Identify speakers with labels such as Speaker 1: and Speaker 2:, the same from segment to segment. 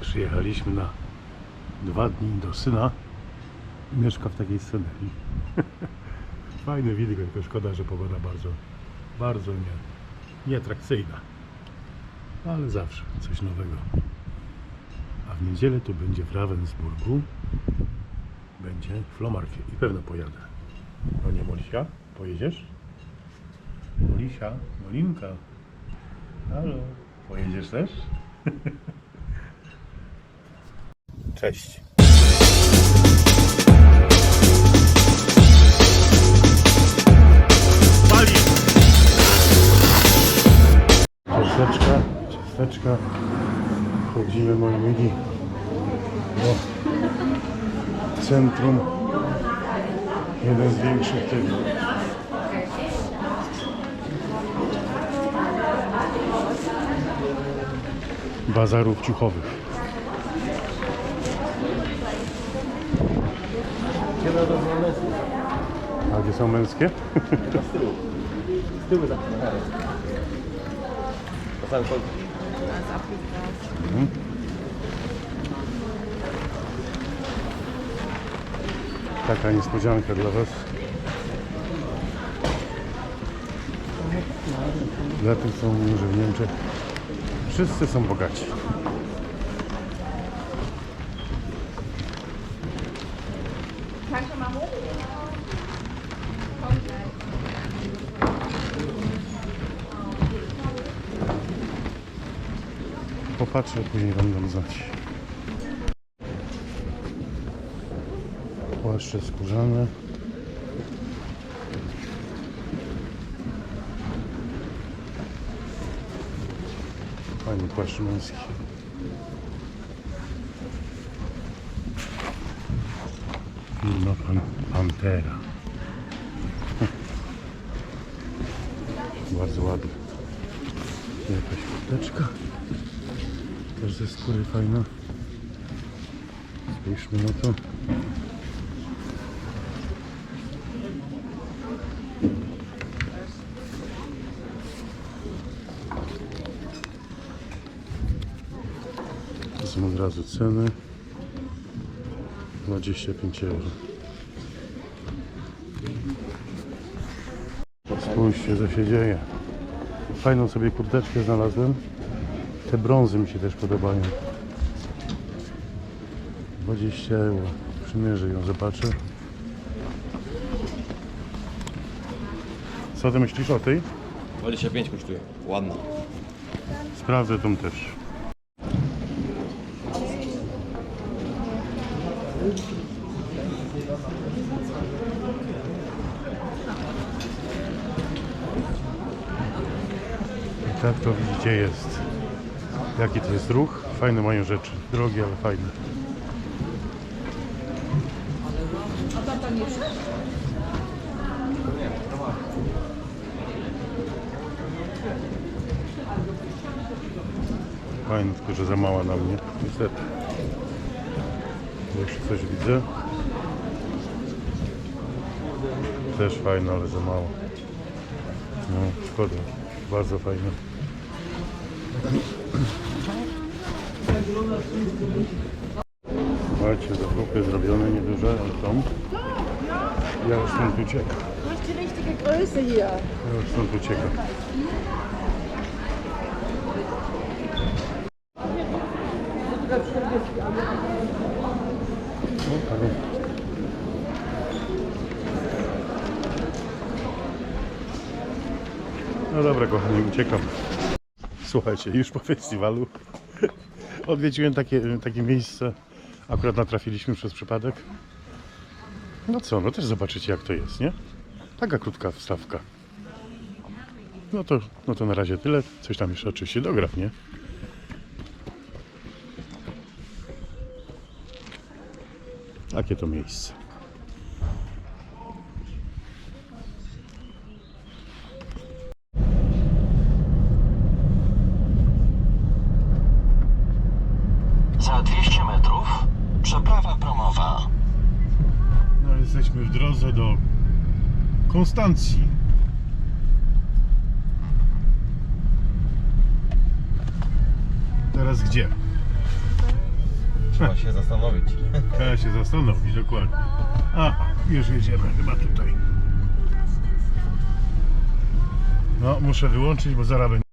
Speaker 1: Przyjechaliśmy na dwa dni do syna. Mieszka w takiej scenerii. Fajny widok, tylko szkoda, że pogoda bardzo, bardzo nie, nieatrakcyjna. Ale zawsze coś nowego. A w niedzielę tu będzie w Ravensburgu. Będzie Flomarfie i pewno pojadę. No nie Molisia? Pojedziesz? Molisia? Molinka? Halo? Pojedziesz też? Cześć. Ciasteczka, ciasteczka. Chodzimy, moi mili, do centrum. Jeden z większych tych bazarów ciuchowych. A gdzie są męskie?
Speaker 2: Z tyłu za Na samym końcu.
Speaker 1: Taka niespodzianka dla Was. Dla tych, co mówią, że w Niemczech wszyscy są bogaci. Popatrzę, później dam znać. Płaszcze skórzane. Fajny płaszcz męski. Firma Pan, Pantera. Bardzo ładny. Jakaś kurteczka. Też ze skóry fajna. Spójrzmy na to. To są od razu ceny. 25 euro. Spójrzcie, co się dzieje. Fajną sobie kurteczkę znalazłem. Te brązy mi się też podobają. 20 euro. Przymierzę ją, zobaczę. Co ty myślisz o tej?
Speaker 2: 25 kosztuje. Ładna.
Speaker 1: Sprawdzę tą też. I tak to widzicie jest. Jaki to jest ruch? Fajne mają rzeczy. Drogie, ale fajne. Fajne, tylko że za mała na mnie. Niestety. Jeszcze coś widzę. Też fajne, ale za mało. No, szkoda. Bardzo fajne. Słuchajcie, zakupy zrobione nieduże, ale są. Ja już stąd uciekam.
Speaker 3: Hast die richtige Größe hier.
Speaker 1: Ja już stąd uciekam. O, Karol. No dobra, kochani, uciekam. Słuchajcie, już po festiwalu odwiedziłem takie, takie miejsce. Akurat natrafiliśmy przez przypadek. No co, no też zobaczycie jak to jest, nie? Taka krótka wstawka. No to, no to na razie tyle. Coś tam jeszcze oczywiście dogra, nie? Jakie to miejsce? Konstancji. Teraz gdzie?
Speaker 2: Trzeba się zastanowić.
Speaker 1: Trzeba się zastanowić dokładnie. Aha, już jedziemy chyba tutaj. No, muszę wyłączyć, bo zaraz będzie.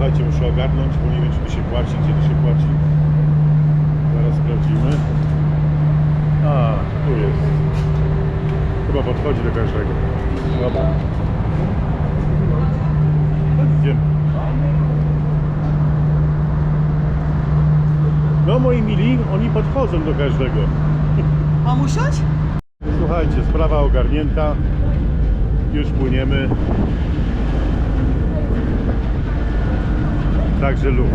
Speaker 1: Słuchajcie, muszę ogarnąć, bo nie wiem, czy tu się płaci, gdzie tu się płaci. Zaraz sprawdzimy. A, tu jest. Chyba podchodzi do każdego. Dobra. Idziemy. No moi mili, oni podchodzą do każdego.
Speaker 3: Mam usiąść?
Speaker 1: Słuchajcie, sprawa ogarnięta. Już płyniemy. Także luz.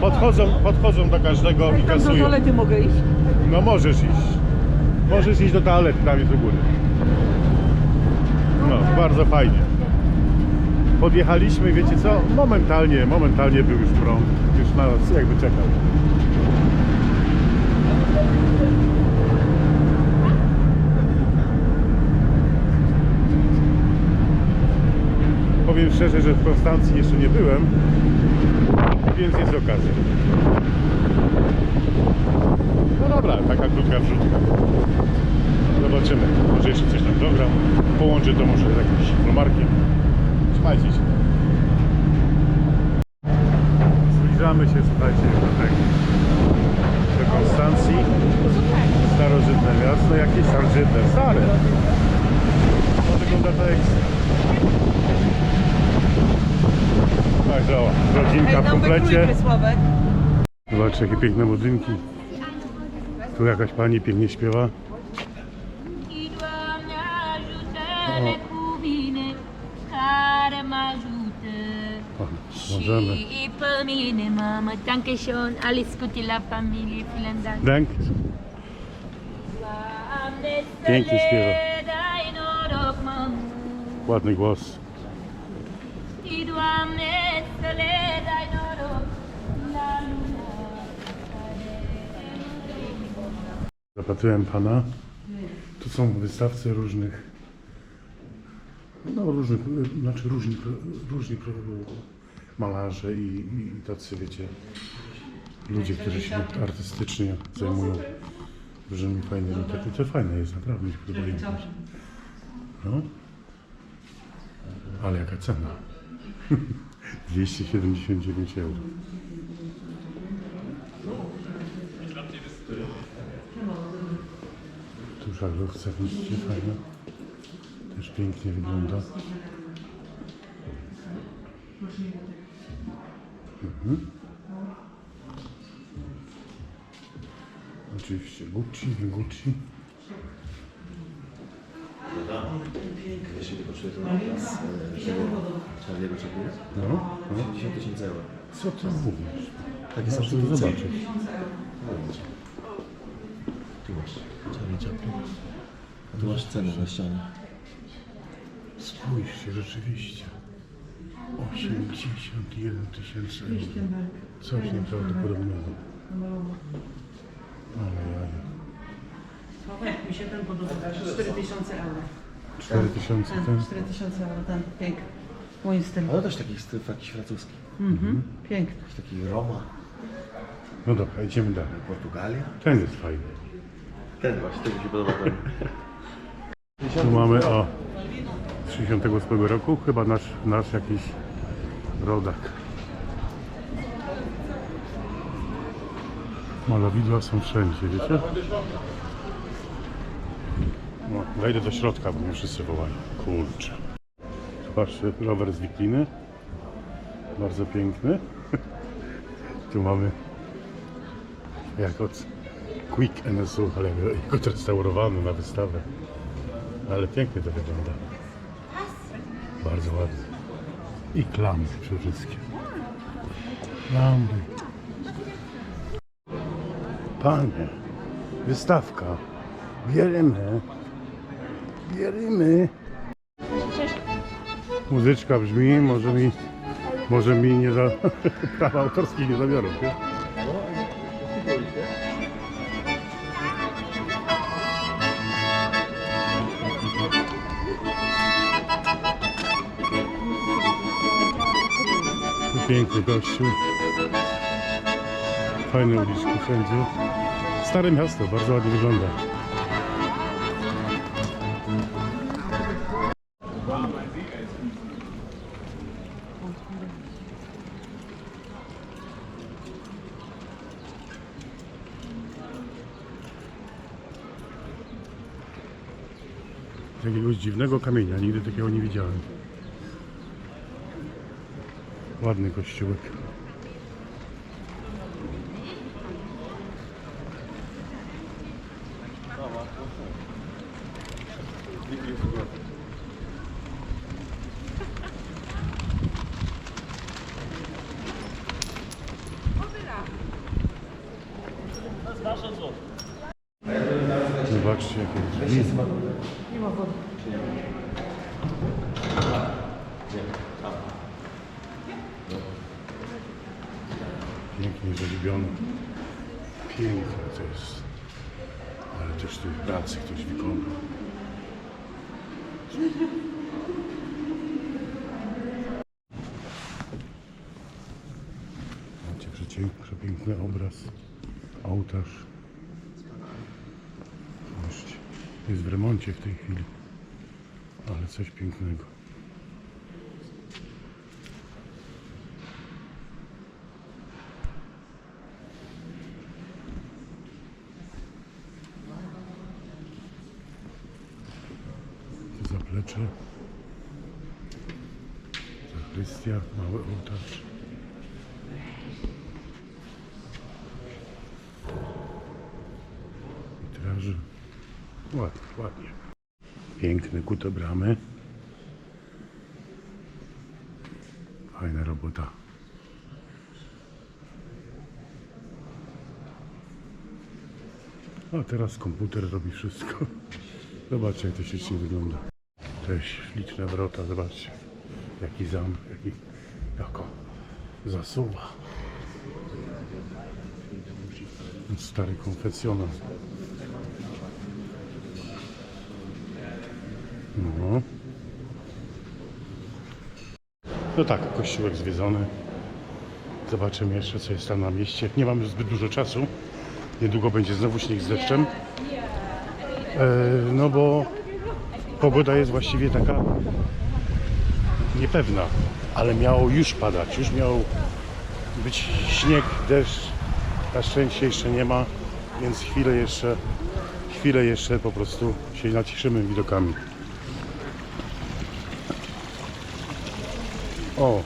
Speaker 1: Podchodzą, podchodzą do każdego i
Speaker 3: Tam do
Speaker 1: kasują.
Speaker 3: toalety mogę iść.
Speaker 1: No możesz iść. Możesz iść do toalety, tam jest u góry. No, bardzo fajnie. Podjechaliśmy, wiecie co? Momentalnie, momentalnie był już prąd. Już na nas jakby czekał. Powiem szczerze, że w Konstancji jeszcze nie byłem, więc jest okazja. No dobra, taka krótka wrzutka. Zobaczymy. Może jeszcze coś tam dogram. Połączę to może z jakimś plumarkiem. Trzymajcie się. Zbliżamy się, słuchajcie, do. Do Konstancji. Starożytne miasto. Jakieś starożytne, stare. To wygląda tak jak... Także o, rodzinka w komplecie. Zobaczcie, jakie piękne budynki. Tu jakaś pani pięknie śpiewa.
Speaker 4: M'ajoute.
Speaker 1: O, możemy.
Speaker 4: Dank.
Speaker 1: Pięknie śpiewa.
Speaker 4: mamă.
Speaker 1: Ładny głos.
Speaker 4: Doamne,
Speaker 1: Zapytałem pana. Tu są wystawcy różnych. No różnych, znaczy różni, różni malarze i, i tacy wiecie ludzie, którzy się artystycznie zajmują różnymi fajnymi. To, to fajne jest, naprawdę mi się podobają. No. Ale jaka cena? 279 euro. Tu żaglówce widzicie fajna. Też pięknie wygląda. Mhm. Oczywiście Gucci, Gucci.
Speaker 2: Wiesz, ile kosztuje to Charlie'ego Chaplina?
Speaker 1: No, no.
Speaker 2: 50 tysięcy euro.
Speaker 1: Co ty mówisz?
Speaker 2: Takie są
Speaker 1: to zobaczyć.
Speaker 2: Tu masz Chaplin. A tu masz cenę na ścianie.
Speaker 1: Spójrzcie, rzeczywiście. 81 tysięcy euro. Coś nieprawdopodobnego. Ale jaja.
Speaker 3: Sławek, mi się ten podoba. 4000 euro.
Speaker 1: 4 tysiące ten.
Speaker 3: Ten 4000 euro, ten piękny. Moim stylu.
Speaker 2: Ale też taki styl jakiś francuski.
Speaker 3: Mhm. Piękny.
Speaker 2: Jakiś taki Roma,
Speaker 1: No dobra, idziemy dalej.
Speaker 2: Portugalia.
Speaker 1: Ten jest fajny.
Speaker 2: Ten właśnie, ten mi się podoba. Ten.
Speaker 1: Tu mamy o 68 roku, chyba nasz, nasz jakiś rodak. Malowidła są wszędzie, wiecie? No, wejdę do środka, bo mnie wszyscy wołają. Kurczę. Patrzcie, rower z wikliny. Bardzo piękny. Tu mamy jak od Quick NSU, ale jak odrestaurowany na wystawę. Ale pięknie to wygląda. Bardzo ładnie. I klamry przede wszystkim. Klamry. Panie, wystawka. Bierzemy. Bierzemy. Muzyczka brzmi, może mi, może mi nie za, prawa autorskie nie zabiorą? Tu Piękny kościół. Fajne uliczki wszędzie. Stare miasto, bardzo ładnie wygląda. Jakiegoś dziwnego kamienia, nigdy takiego nie widziałem. Ładny kościółek. Zobaczcie jakie drzwi. Pięknie zrobione. Piękne to jest. Ale też tu pracy ktoś wykonał. Macie przepiękny obraz. Ołtarz. Jest w remoncie w tej chwili. Ale coś pięknego. Tu zaplecze. Zachrystia, mały ołtarz. Witraże. Ładnie, ładnie. Piękne kute bramy. Fajna robota. A teraz komputer robi wszystko. Zobaczcie, jak to ślicznie wygląda. Te śliczne wrota, zobaczcie. Jaki zam, jaki, jako zasuwa. Stary konfesjonal. No. No tak, kościółek zwiedzony. Zobaczymy jeszcze, co jest tam na mieście. Nie mamy zbyt dużo czasu. Niedługo będzie znowu śnieg z deszczem. E, no bo pogoda jest właściwie taka niepewna, ale miało już padać, już miał być śnieg, deszcz. Na szczęście jeszcze nie ma, więc chwilę jeszcze, chwilę jeszcze po prostu się nacieszymy widokami. O,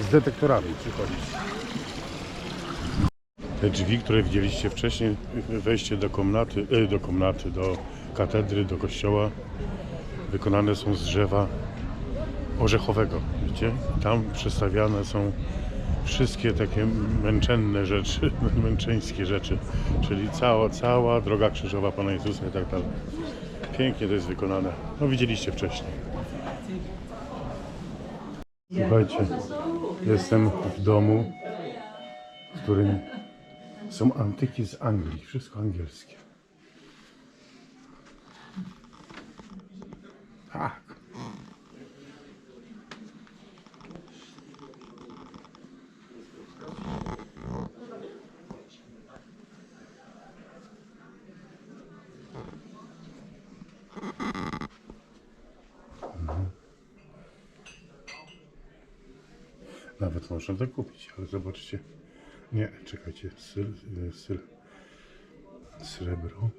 Speaker 1: z detektorami przychodzić. Te drzwi, które widzieliście wcześniej, wejście do komnaty, e, do komnaty, do katedry, do kościoła, wykonane są z drzewa orzechowego, wiecie? Tam przestawiane są wszystkie takie męczenne rzeczy, męczeńskie rzeczy, czyli cała, cała droga krzyżowa Pana Jezusa i tak dalej. Pięknie to jest wykonane. No widzieliście wcześniej. Słuchajcie, jestem w domu, w którym są antyki z Anglii, wszystko angielskie. Tak. Nawet można to kupić, ale zobaczcie. Nie, czekajcie, syl, y, syl, srebro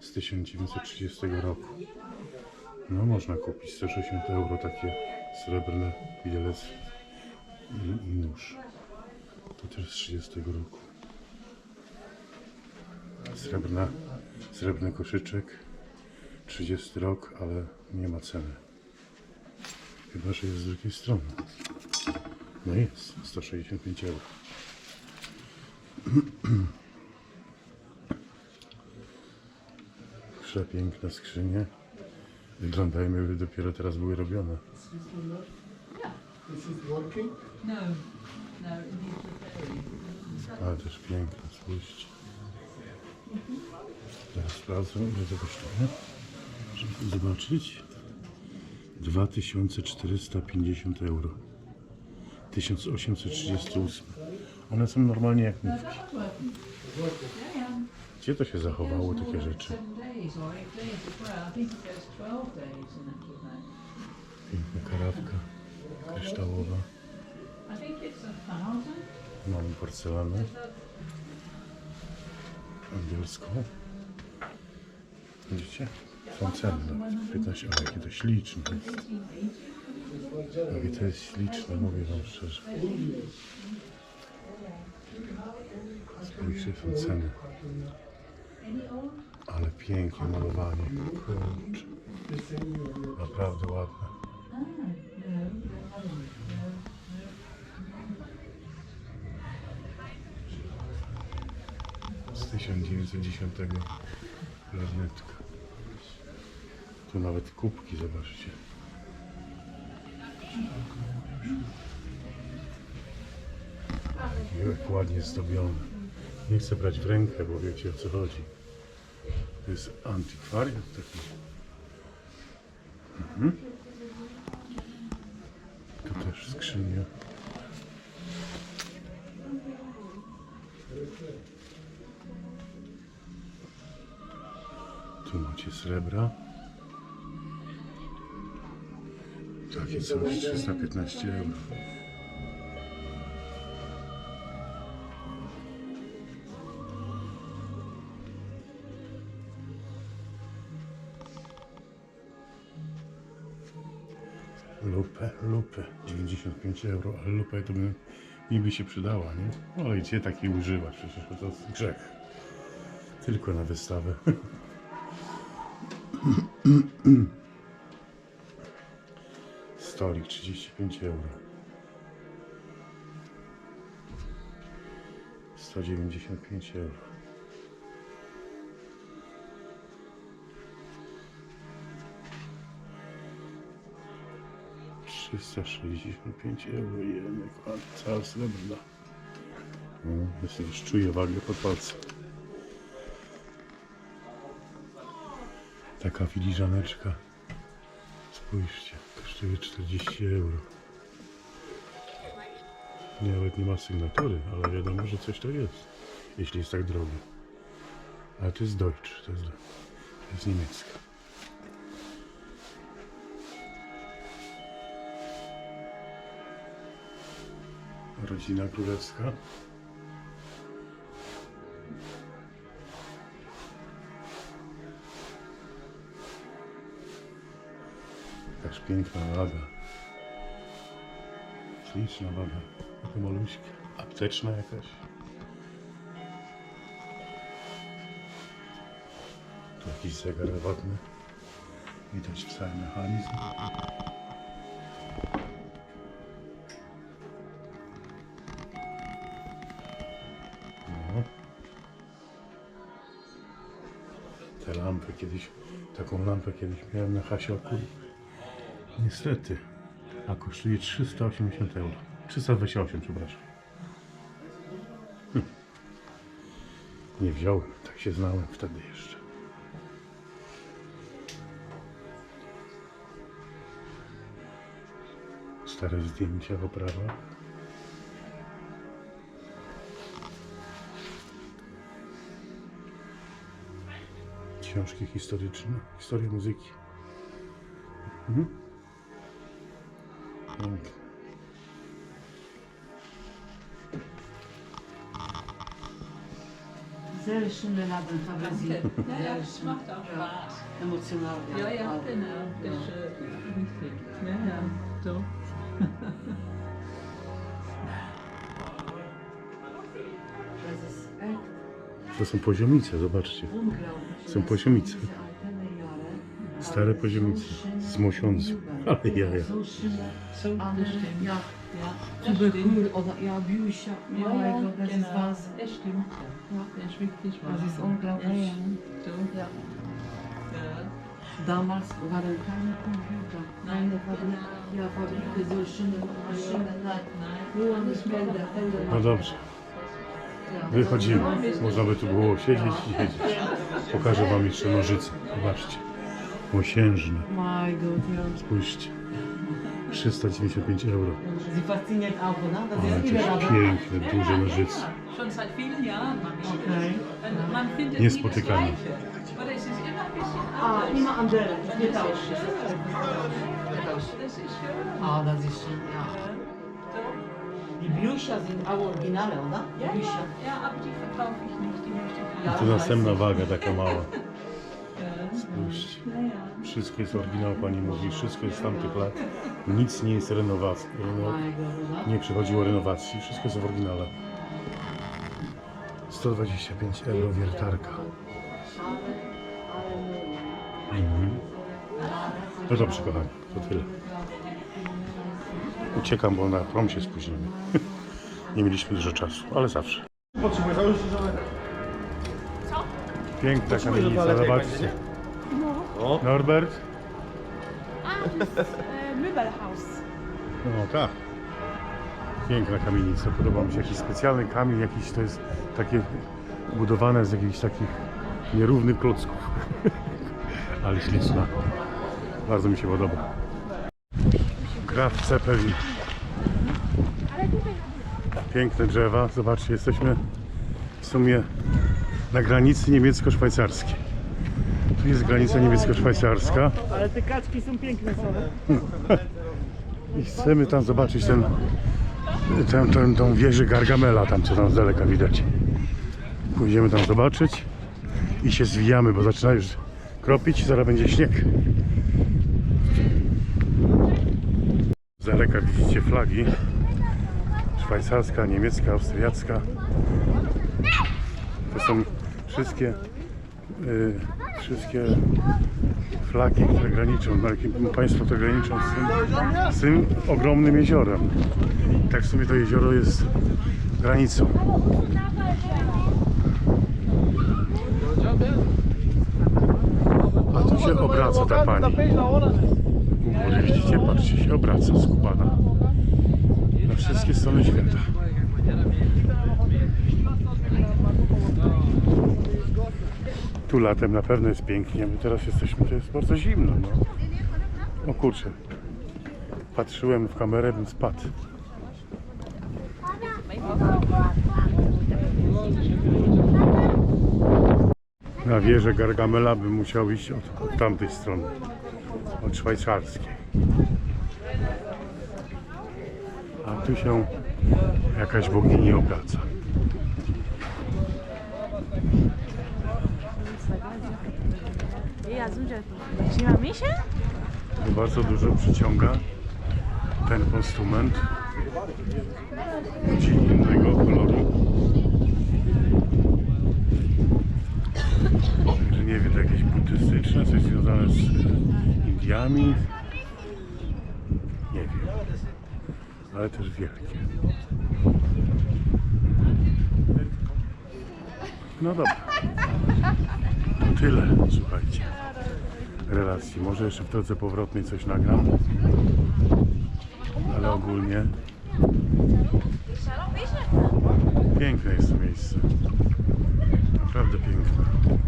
Speaker 1: z 1930 roku. No można kupić 160 euro takie srebrne widelec i, i nóż. To też z 30 roku. Srebrna, srebrny koszyczek 30 rok, ale nie ma ceny. Chyba, że jest z drugiej strony. No jest, 165 euro. Przepiękne skrzynie. Wyglądają jakby dopiero teraz były robione.
Speaker 3: No, no, it needs repairing.
Speaker 1: Ale też piękne, spójrzcie. Teraz sprawdzę, ile to kosztuje. Żeby zobaczyć. 2450 euro. 1838. One są normalnie jak nówki. Gdzie to się zachowało, takie rzeczy?
Speaker 3: Days or eight days as well. I think it goes 12 days in actual fact.
Speaker 1: Piękna karafka kryształowa.
Speaker 3: I think it's a thousand.
Speaker 1: Mamy porcelanę angielską. Widzicie? Są cenne. 15, o jakie to śliczne jest. Jakie to jest śliczne, mówię wam szczerze. Spójrzcie, są ceny. Ale pięknie malowanie. Kurczę. Naprawdę ładne. z 1910 lornetka. Tu nawet kubki, zobaczcie. Jak ładnie zdobione. Nie chcę brać w rękę, bo wiecie o co chodzi. To jest antykwariat taki. Mhm. Tu też skrzynia. Tu macie srebra. Takie coś, 315 euro. 95 euro, ale lupę to by mi by się przydała, nie? No, Ale gdzie takiej używać? Przecież to jest grzech. Tylko na wystawę. Stolik 35 euro. 195 euro. Trzysta sześćdziesiąt pięć euro jemek, ale cała srebrna. No, myślę, już czuję wagę pod palcem. Taka filiżaneczka. Spójrzcie, kosztuje 40 euro. Nawet nie ma sygnatury, ale wiadomo, że coś to jest, jeśli jest tak drogie. Ale to jest Deutsch, to jest, to jest niemiecka. Rodzina królewska. Jakaż piękna waga. Śliczna waga. Taka maluśka. Apteczna jakaś. Tu jakiś zegar ładny. Widać cały mechanizm. Kiedyś, taką lampę kiedyś miałem na hasioku. Niestety. A kosztuje 380 euro. 328, przepraszam. Hm. Nie wziąłem, tak się znałem wtedy jeszcze. Stare zdjęcia w Książki historyczne, historia muzyki. Mhm. Pięknie.
Speaker 3: Sehr schöne Laden, haben Sie.
Speaker 5: Ja, das
Speaker 3: schön.
Speaker 5: macht auch Spaß.
Speaker 3: Emotional.
Speaker 5: Ja, ja, genau. Ist äh, wichtig. Ja, ja, so.
Speaker 1: To są poziomice, zobaczcie. Są poziomice. Stare poziomice. Z mosiądzu. Ale jaja.
Speaker 5: Das stimmt.
Speaker 3: ja,
Speaker 5: Ja, das stimmt.
Speaker 3: Oder ja, Bücher.
Speaker 5: Ja,
Speaker 3: Gott, das. Wahnsinn.
Speaker 5: Das stimmt. Ja. Das ist wirklich wahr.
Speaker 3: Das ist unglaublich.
Speaker 5: Ja, ja. Damals waren keine Computer, keine Fabrik, ja, Fabriken, so schöne Maschinen, nein, nur mit Felder, Felder.
Speaker 1: No dobrze. Wychodzimy. Można by tu było siedzieć i siedzieć. Pokażę wam jeszcze nożyce. Zobaczcie. Mosiężne.
Speaker 5: Ja.
Speaker 1: Spójrzcie. 395 euro.
Speaker 5: Das
Speaker 1: Ale też piękne, duże nożyce. Niespotykane.
Speaker 3: ist immer
Speaker 5: andere, getauscht. Getauscht. Ah, das ist schön, Bücher sind auch Originale, oder?
Speaker 3: Ja,
Speaker 5: Bücher.
Speaker 3: ja, ja, aber die verkaufe ich nicht. Die möchte ich
Speaker 5: Ja.
Speaker 1: Tu następna waga taka mała. Spójrzcie.
Speaker 3: Ja.
Speaker 1: Wszystko jest oryginał, pani mówi. Wszystko jest z tamtych lat. Nic nie jest renowacji. Reno... Nie przechodziło renowacji. Wszystko jest w oryginale. 125 euro wiertarka. Mhm. No dobrze, kochani, to tyle. Uciekam, bo na prom się spóźnimy. Nie mieliśmy dużo czasu, ale zawsze.
Speaker 2: Potrzebuję założyć, że...
Speaker 1: Piękna
Speaker 2: Potrzebuję
Speaker 1: kamienica,
Speaker 2: jak
Speaker 1: zobaczcie.
Speaker 2: będzie, O,
Speaker 1: Norbert?
Speaker 6: Äh, Möbelhaus.
Speaker 1: No tak. Piękna kamienica, podoba mi się. Jakiś specjalny kamień, jakiś to jest takie budowane z jakichś takich nierównych klocków. Ale śliczna. Bardzo mi się podoba. Graf Zeppelin. Piękne drzewa. Zobaczcie, jesteśmy w sumie na granicy niemiecko-szwajcarskiej. Tu jest granica niemiecko-szwajcarska.
Speaker 6: Ale te kaczki są piękne są.
Speaker 1: I chcemy tam zobaczyć ten, ten, ten, tą wieżę Gargamela, tam co tam z daleka widać. Pójdziemy tam zobaczyć i się zwijamy, bo zaczyna już kropić zaraz będzie śnieg. Z daleka widzicie flagi. Szwajcarska, niemiecka, austriacka. To są wszystkie y, wszystkie flagi, które graniczą, państwo to graniczą z tym, z tym ogromnym jeziorem. Tak w sumie to jezioro jest granicą. A tu się obraca ta pani. Góry widzicie, patrzcie, się obraca skubana. Na wszystkie strony świata. Tu latem na pewno jest pięknie, my teraz jesteśmy, to jest bardzo zimno. No. O kurczę. Patrzyłem w kamerę, bym spadł. Na wieżę Gargamela bym musiał iść od, od tamtej strony, od szwajcarskiej. A tu się jakaś bogini obraca.
Speaker 6: Mi się?
Speaker 1: Bardzo dużo przyciąga ten konsument ludzi Także nie wiem, to jakieś buddystyczne, coś związane z e, Indiami. Nie wiem. Ale też wielkie. No dobra. To tyle, słuchajcie relacji. Może jeszcze w drodze powrotnej coś nagram, ale ogólnie piękne jest to miejsce. Naprawdę piękne.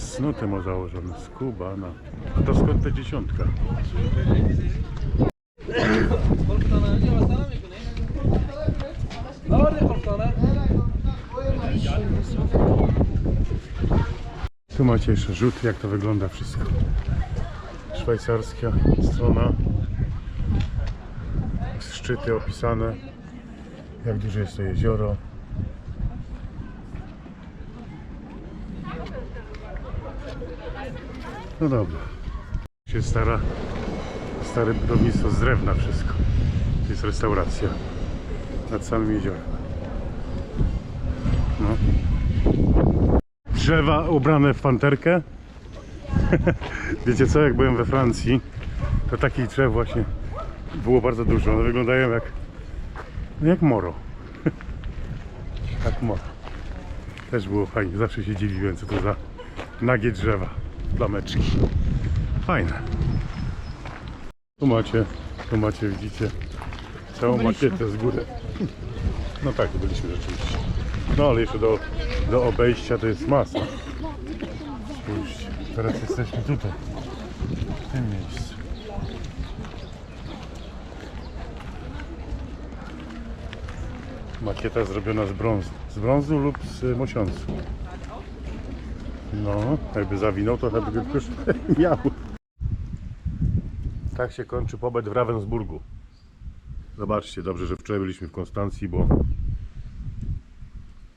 Speaker 1: Snuty ma założony, skubana. A to skąd ta dziesiątka? Tu macie jeszcze rzut, jak to wygląda wszystko. Szwajcarska strona. Szczyty opisane. Jak duże jest to jezioro. No dobra. Się stara, stare budownictwo z drewna wszystko. To jest restauracja nad samym jeziorem. No drzewa ubrane w panterkę. Wiecie co, jak byłem we Francji, to takich drzew właśnie było bardzo dużo. One wyglądają jak, no jak moro. jak moro. Też było fajnie, zawsze się dziwiłem, co to za nagie drzewa, plameczki. Fajne. Tu macie, tu macie, widzicie, całą makietę z góry. No tak, byliśmy rzeczywiście. No ale jeszcze do, do obejścia to jest masa. Spójrzcie, teraz jesteśmy tutaj, w tym miejscu. Makieta zrobiona z brązu. Z brązu lub z mosiądzu. No, jakby zawinął, to chyba by już miał. Tak się kończy pobyt w Ravensburgu. Zobaczcie, dobrze, że wczoraj byliśmy w Konstancji, bo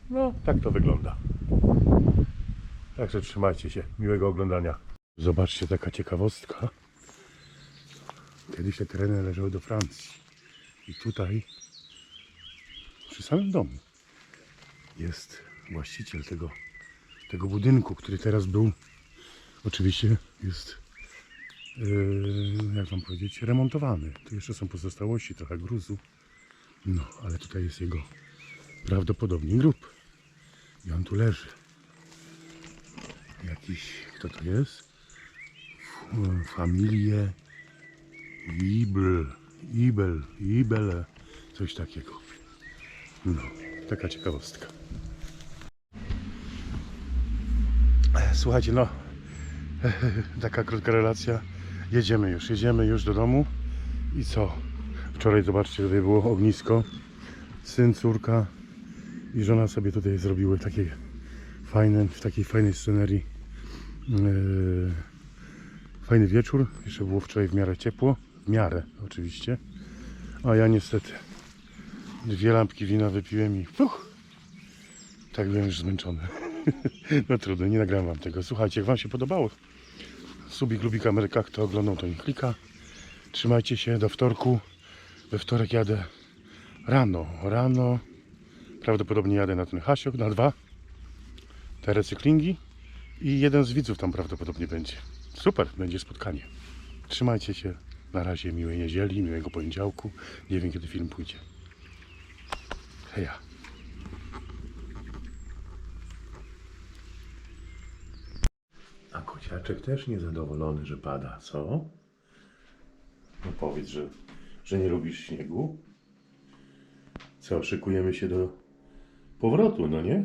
Speaker 1: no, tak to wygląda. Także trzymajcie się. Miłego oglądania. Zobaczcie, taka ciekawostka. Kiedyś te tereny należały do Francji. I tutaj, przy samym domu, jest właściciel tego, tego budynku, który teraz był, oczywiście jest, yy, jak wam powiedzieć, remontowany. Tu jeszcze są pozostałości, trochę gruzu. No, ale tutaj jest jego prawdopodobnie grób. I on tu leży. Jakiś, kto to jest? Familię Ibel, Ibel, Ibele, coś takiego. No, taka ciekawostka. Słuchajcie, no, taka krótka relacja. Jedziemy już, jedziemy już do domu. I co? Wczoraj, zobaczcie, tutaj było ognisko. Syn, córka i żona sobie tutaj zrobiły takie fajne, w takiej fajnej scenerii. Yy, fajny wieczór. Jeszcze było wczoraj w miarę ciepło. W miarę oczywiście. A ja niestety dwie lampki wina wypiłem i fuch, tak byłem już zmęczony. no trudno, nie nagrałem wam tego. Słuchajcie, jak wam się podobało, subik lubik Amerykach, to oglądał, to nie klika. Trzymajcie się do wtorku. We wtorek jadę rano. Rano prawdopodobnie jadę na ten hasiok, na dwa. Te recyklingi. I jeden z widzów tam prawdopodobnie będzie. Super, będzie spotkanie. Trzymajcie się. Na razie miłej niedzieli, miłego poniedziałku. Nie wiem kiedy film pójdzie. Heja. A kociaczek też niezadowolony, że pada, co? No powiedz, że, że nie lubisz śniegu. Co, szykujemy się do powrotu, no nie?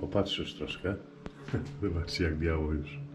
Speaker 1: Popatrzysz troszkę. Wybaczcie, jak biało już.